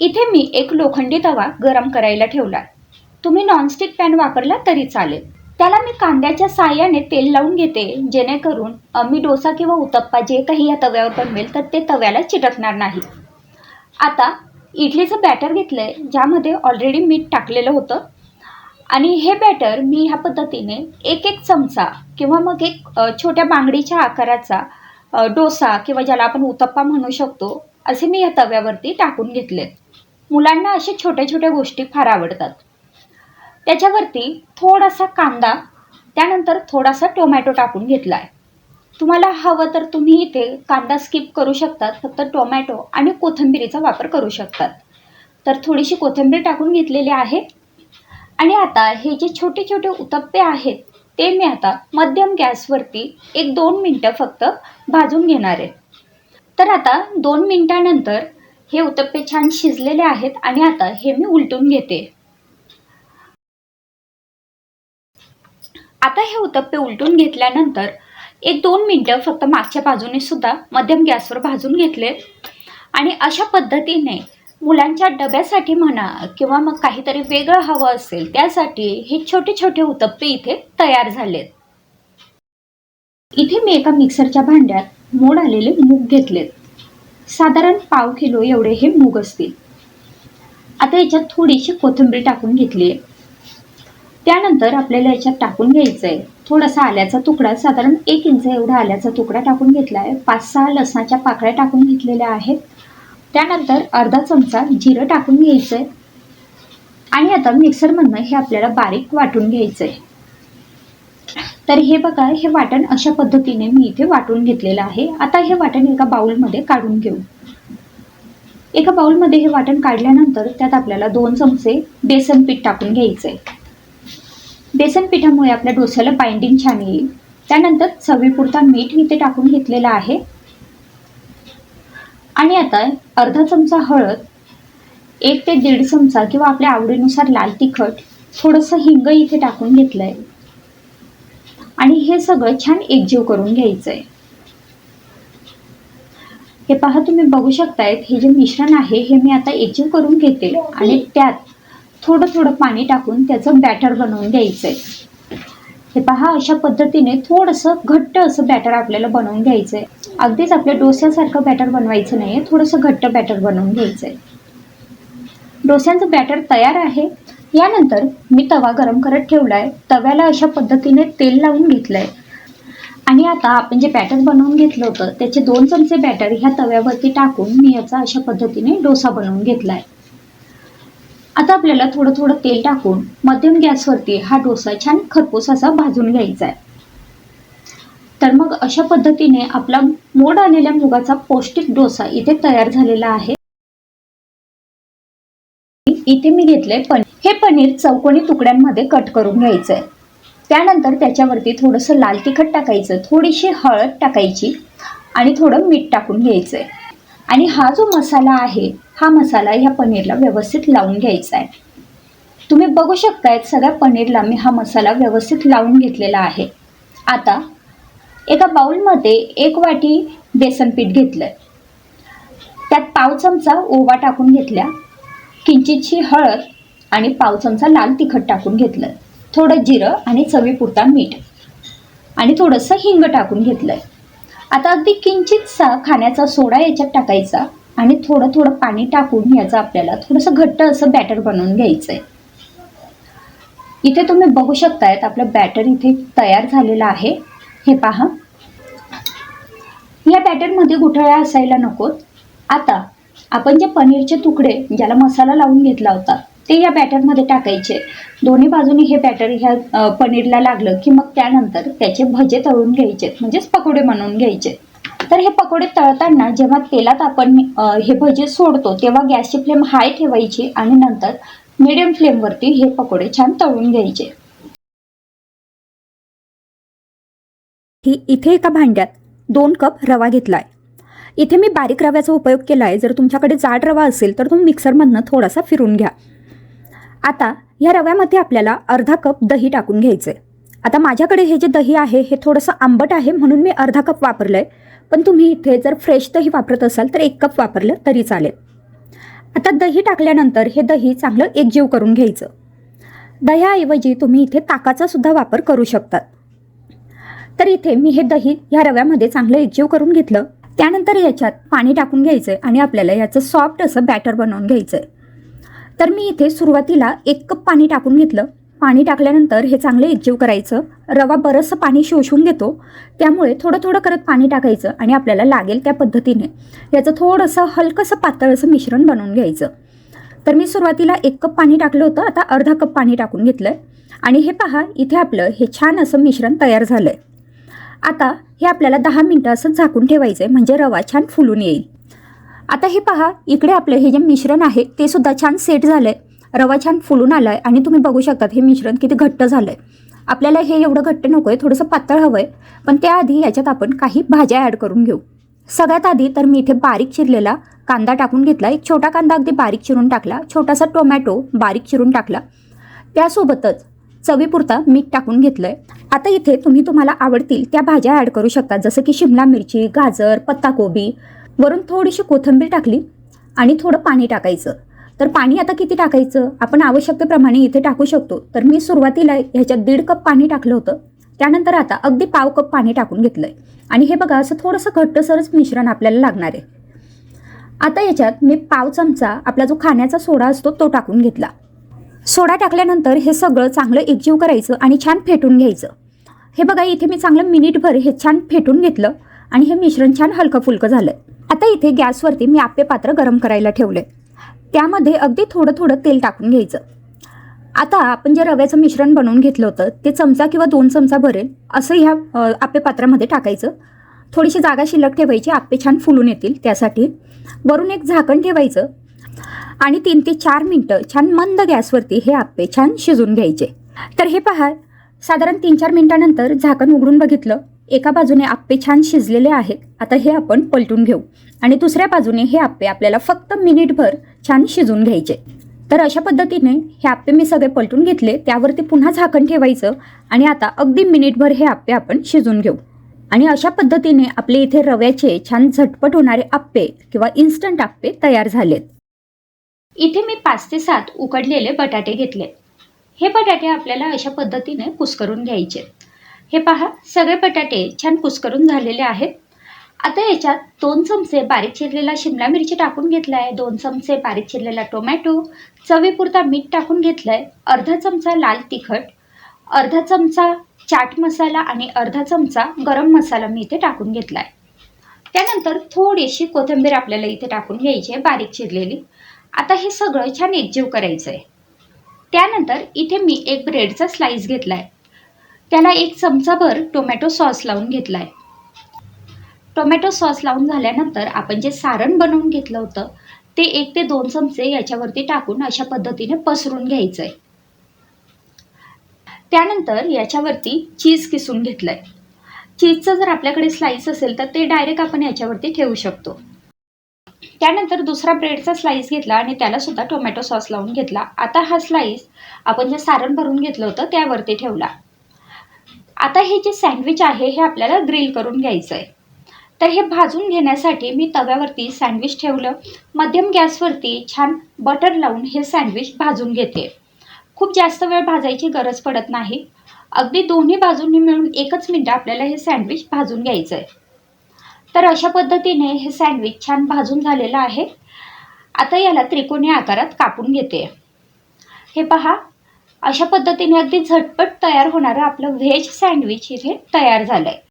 इथे मी एक लोखंडी तवा गरम करायला ठेवला तुम्ही नॉनस्टिक पॅन वापरला तरी चालेल. त्याला मी कांद्याच्या साह्याने तेल लावून घेते जेणेकरून मी डोसा किंवा उत्तप्पा जे काही या तव्यावर बनवेल तर ते तव्याला चिटकणार नाही. आता इडलीचं बॅटर घेतलं आहे ज्यामध्ये ऑलरेडी मीठ टाकलेलं होतं. आणि हे बॅटर मी ह्या पद्धतीने एक एक चमचा किंवा मग एक छोट्या बांगडीच्या आकाराचा डोसा किंवा ज्याला आपण उत्तप्पा म्हणू शकतो असे मी या तव्यावरती टाकून घेतले मुलांना अशा छोट्या छोट्या गोष्टी फार आवडतात. त्याच्यावरती थोडासा कांदा त्यानंतर थोडासा टोमॅटो टाकून घेतला आहे तुम्हाला हवं तर तुम्ही इथे कांदा स्किप करू शकतात फक्त टोमॅटो आणि कोथिंबिरीचा वापर करू शकतात. तर थोडीशी कोथिंबीर टाकून घेतलेली आहे. आणि आता हे जे छोटे छोटे उत्तप्पे आहेत ते मी आता मध्यम गॅसवरती एक दोन मिनटं फक्त भाजून घेणार आहे. तर आता दोन मिनटानंतर हे उत्तप्पे छान शिजलेले आहेत आणि आता हे मी उलटून घेते. आता हे उत्तप्पे उलटून घेतल्यानंतर एक दोन मिनटं फक्त मागच्या बाजूने सुद्धा मध्यम गॅसवर भाजून घेतले. आणि अशा पद्धतीने मुलांच्या डब्यासाठी म्हणा किंवा मग काहीतरी वेगळं हवं असेल त्यासाठी हे छोटे छोटे उत्तप्पे इथे तयार झालेत. इथे मी एका मिक्सरच्या भांड्यात मोड आलेले मूग घेतलेत. साधारण पाव किलो एवढे हे मूग असतील. आता याच्यात थोडीशी कोथिंबीर टाकून घेतली आहे. त्यानंतर आपल्याला याच्यात टाकून घ्यायचं आहे थोडासा आल्याचा तुकडा साधारण एक इंच एवढा आल्याचा तुकडा टाकून घेतला आहे. पाच सहा लसणाच्या पाकळ्या टाकून घेतलेल्या आहेत. त्यानंतर अर्धा चमचा जिरं टाकून घ्यायचं आहे आणि आता मिक्सरमधनं हे आपल्याला बारीक वाटून घ्यायचं आहे तर हे बघा हे वाटण अशा पद्धतीने मी इथे वाटून घेतलेलं आहे. आता हे वाटण एका बाउलमध्ये काढून घेऊ. एका बाउलमध्ये हे वाटण काढल्यानंतर त्यात आपल्याला दोन चमचे बेसन पीठ टाकून घ्यायचं आहे बेसन पिठामुळे आपल्या डोस्याला बाइंडिंग छान येईल. त्यानंतर चवीपुरता मीठ इथे टाकून घेतलेला आहे. आणि आता अर्धा चमचा हळद एक ते दीड चमचा किंवा आपल्या आवडीनुसार लाल तिखट थोडंसं हिंग इथे टाकून घेतलं आहे आणि हे सगळं छान एकजीव करून घ्यायचं आहे हे पहा तुम्ही बघू शकतायत हे जे मिश्रण आहे हे मी आता एकजीव करून घेते आणि त्यात थोडं थोडं पाणी टाकून त्याचं बॅटर बनवून घ्यायचं आहे हे पहा अशा पद्धतीने थोडंसं घट्ट असं बॅटर आपल्याला बनवून घ्यायचं आहे अगदीच आपल्या डोस्यासारखं बॅटर बनवायचं नाही आहे थोडंसं घट्ट बॅटर बनवून घ्यायचं आहे डोस्यांचं बॅटर तयार आहे यानंतर मी तवा गरम करत ठेवला आहे तव्याला अशा पद्धतीने तेल लावून घेतलं आहे आणि आता आपण जे बॅटर बनवून घेतलं होतं त्याचे दोन चमचे बॅटर ह्या तव्यावरती टाकून मी याचा अशा पद्धतीने डोसा बनवून घेतला आहे आता आपल्याला थोडं थोडं तेल टाकून मध्यम गॅसवरती हा डोसा छान खरपूस असा भाजून घ्यायचा आहे तर मग अशा पद्धतीने आपला मोड आलेल्या मुगाचा पौष्टिक डोसा इथे तयार झालेला आहे. इथे मी घेतलंय पनीर. हे पनीर चौकोनी तुकड्यांमध्ये कट करून घ्यायचं आहे त्यानंतर त्याच्यावरती थोडंसं लाल तिखट टाकायचं थोडीशी हळद टाकायची आणि थोडं मीठ टाकून घ्यायचं आहे आणि हा जो मसाला आहे हा मसाला ह्या पनीरला व्यवस्थित लावून घ्यायचा आहे तुम्ही बघू शकतायत सगळ्या पनीरला मी हा मसाला व्यवस्थित लावून घेतलेला आहे. आता एका बाउलमध्ये एक वाटी बेसन पीठ घेतलं त्यात पाव चमचा ओवा टाकून घेतल्या किंचितशी हळद आणि पाव चमचा लाल तिखट टाकून घेतलं थोडं जिरं आणि चवीपुरता मीठ. आणि थोडंसं हिंग टाकून घेतलं आता अगदी किंचितसा खाण्याचा सोडा याच्यात टाकायचा आणि थोडं थोडं पाणी टाकून याचं आपल्याला थोडंसं घट्ट असं बॅटर बनवून घ्यायचं आहे इथे तुम्ही बघू शकतायत आपलं बॅटर इथे तयार झालेलं आहे. हे पहा. या बॅटरमध्ये गुठळ्या असायला नकोत. आता आपण जे पनीरचे तुकडे ज्याला मसाला लावून घेतला होता ते या बॅटरमध्ये टाकायचे. दोन्ही बाजूनी हे बॅटर ह्या पनीरला लागलं की मग त्यानंतर त्याचे भजे तळून घ्यायचे म्हणजेच पकोडे बनवून घ्यायचे. तर हे पकोडे तळताना जेव्हा तेलात आपण हे भजे सोडतो तेव्हा गॅसची फ्लेम हाय ठेवायची आणि नंतर मिडियम फ्लेमवरती हे पकोडे छान तळून घ्यायचे. इथे एका भांड्यात दोन कप रवा घेतलाय. इथे मी बारीक रव्याचा उपयोग केला आहे जर तुमच्याकडे जाड रवा असेल तर तुम्ही मिक्सरमधनं थोडासा फिरून घ्या. आता ह्या रव्यामध्ये आपल्याला अर्धा कप दही टाकून घ्यायचं आहे आता माझ्याकडे हे जे दही आहे हे थोडंसं आंबट आहे म्हणून मी अर्धा कप वापरलं आहे पण तुम्ही इथे जर फ्रेश दही वापरत असाल तर एक कप वापरलं तरी चालेल. आता दही टाकल्यानंतर हे दही चांगलं एकजीव करून घ्यायचं. दह्याऐवजी तुम्ही इथे ताकाचा सुद्धा वापर करू शकतात. तर इथे मी हे दही ह्या रव्यामध्ये चांगलं एकजीव करून घेतलं. त्यानंतर याच्यात पाणी टाकून घ्यायचं आहे आणि आपल्याला याचं सॉफ्ट असं बॅटर बनवून घ्यायचं आहे तर मी इथे सुरुवातीला एक कप पाणी टाकून घेतलं. पाणी टाकल्यानंतर हे चांगलं एकजीव करायचं. रवा बरंचसं पाणी शोषून घेतो. त्यामुळे थोडं थोडं करत पाणी टाकायचं आणि आपल्याला लागेल त्या पद्धतीने. याचं थोडंसं हलकंसं पातळ असं मिश्रण बनवून घ्यायचं. तर मी सुरुवातीला एक कप पाणी टाकलं होतं. आता अर्धा कप पाणी टाकून घेतलं आहे आणि हे पहा इथे आपलं हे छान असं मिश्रण तयार झालं आहे आता हे आपल्याला दहा मिनटं असं झाकून ठेवायचं आहे म्हणजे रवा छान फुलून येईल. आता हे पहा इकडे आपलं हे जे मिश्रण आहे ते सुद्धा छान सेट झालं आहे रवा छान फुलून आला आहे आणि तुम्ही बघू शकतात हे मिश्रण किती घट्ट झालं आहे आपल्याला हे एवढं घट्ट नको आहे थोडंसं पातळ हवं आहे पण त्याआधी याच्यात आपण काही भाज्या ॲड करून घेऊ. सगळ्यात आधी तर मी इथे बारीक चिरलेला कांदा टाकून घेतला. एक छोटा कांदा अगदी बारीक चिरून टाकला. छोटासा टोमॅटो बारीक चिरून टाकला. त्यासोबतच चवीपुरता मीठ टाकून घेतलं आहे आता इथे तुम्ही तुम्हाला आवडतील त्या भाज्या ॲड करू शकता. जसं की शिमला मिरची गाजर पत्ताकोबी वरून थोडीशी कोथिंबीर टाकली आणि थोडं पाणी टाकायचं. तर पाणी आता किती टाकायचं? आपण आवश्यकतेप्रमाणे इथे टाकू शकतो. तर मी सुरुवातीला ह्याच्यात दीड कप पाणी टाकलं होतं. त्यानंतर आता अगदी पाव कप पाणी टाकून घेतलं आहे आणि हे बघा असं थोडंसं घट्टसरच मिश्रण आपल्याला लागणार आहे. आता याच्यात मी पाव चमचा आपला जो खाण्याचा सोडा असतो तो टाकून घेतला. सोडा टाकल्यानंतर हे सगळं चांगलं एकजीव करायचं आणि छान फेटून घ्यायचं. हे बघा इथे मी चांगलं मिनिटभर हे छान फेटून घेतलं आणि हे मिश्रण छान हलकं फुलकं झालं आता इथे गॅसवरती मी आप्पे पात्र गरम करायला ठेवले त्यामध्ये अगदी थोडं थोडं तेल टाकून घ्यायचं. आता आपण जे रव्याचं मिश्रण बनवून घेतलं होतं ते चमचा किंवा दोन चमचा भरेल असं ह्या आपे आप्पे पात्रामध्ये टाकायचं. थोडीशी जागा शिल्लक ठेवायची आप्पे छान फुलून येतील त्यासाठी. वरून एक झाकण ठेवायचं आणि तीन ते चार मिनटं छान मंद गॅसवरती हे आप्पे छान शिजून घ्यायचे. तर हे पहा साधारण तीन चार मिनटानंतर झाकण उघडून बघितलं. एका बाजूने आप्पे छान शिजलेले आहेत. आता हे आपण पलटून घेऊ. आणि दुसऱ्या बाजूने हे आप्पे आपल्याला फक्त मिनिटभर छान शिजून घ्यायचे. तर अशा पद्धतीने हे आप्पे मी सगळे पलटून घेतले. त्यावरती पुन्हा झाकण ठेवायचं. आणि आता अगदी मिनिटभर हे आप्पे आपण शिजून घेऊ. आणि अशा पद्धतीने आपले इथे रव्याचे छान झटपट होणारे आप्पे किंवा इन्स्टंट आप्पे तयार झालेत. इथे मी पाच ते सात उकडलेले बटाटे घेतले हे बटाटे आपल्याला अशा पद्धतीने कुस्करून घ्यायचे. हे पहा सगळे बटाटे छान कुसकरून झालेले आहेत. आता याच्यात दोन चमचे बारीक चिरलेला शिमला मिरची टाकून घेतला आहे दोन चमचे बारीक चिरलेला टोमॅटो. चवीपुरता मीठ टाकून घेतलं आहे अर्धा चमचा लाल तिखट. अर्धा चमचा चाट मसाला आणि अर्धा चमचा गरम मसाला मी इथे टाकून घेतला आहे त्यानंतर थोडीशी कोथिंबीर आपल्याला इथे टाकून घ्यायची आहे बारीक चिरलेली. आता हे सगळं छान एकजीव करायचं आहे त्यानंतर इथे मी एक ब्रेडचा स्लाइस घेतला आहे त्याला एक चमचाभर टोमॅटो सॉस लावून घेतला आहे टोमॅटो सॉस लावून झाल्यानंतर आपण जे सारण बनवून घेतलं होतं ते एक ते दोन चमचे याच्यावरती टाकून अशा पद्धतीने पसरून घ्यायचं आहे त्यानंतर याच्यावरती चीज किसून घेतलं आहे चीजचं जर आपल्याकडे स्लाईस असेल तर ते डायरेक्ट आपण याच्यावरती ठेवू शकतो. त्यानंतर दुसरा ब्रेडचा स्लाईस घेतला आणि त्याला सुद्धा टोमॅटो सॉस लावून घेतला. आता हा स्लाईस आपण जे सारण भरून घेतलं होतं त्यावरती ठेवला. आता हे जे सँडविच आहे हे आपल्याला ग्रिल करून घ्यायचं आहे तर हे भाजून घेण्यासाठी मी तव्यावरती सँडविच ठेवलं. मध्यम गॅसवरती छान बटर लावून हे सँडविच भाजून घेते. खूप जास्त वेळ भाजायची गरज पडत नाही. अगदी दोन्ही बाजूंनी मिळून एकच मिनटं आपल्याला हे सँडविच भाजून घ्यायचं आहे तर अशा पद्धतीने हे सँडविच छान भाजून झालेलं आहे. आता याला त्रिकोणी आकारात कापून घेते. हे पहा अशा पद्धतीने अगदी झटपट तयार होणारं आपलं व्हेज सँडविच इथे तयार झालं आहे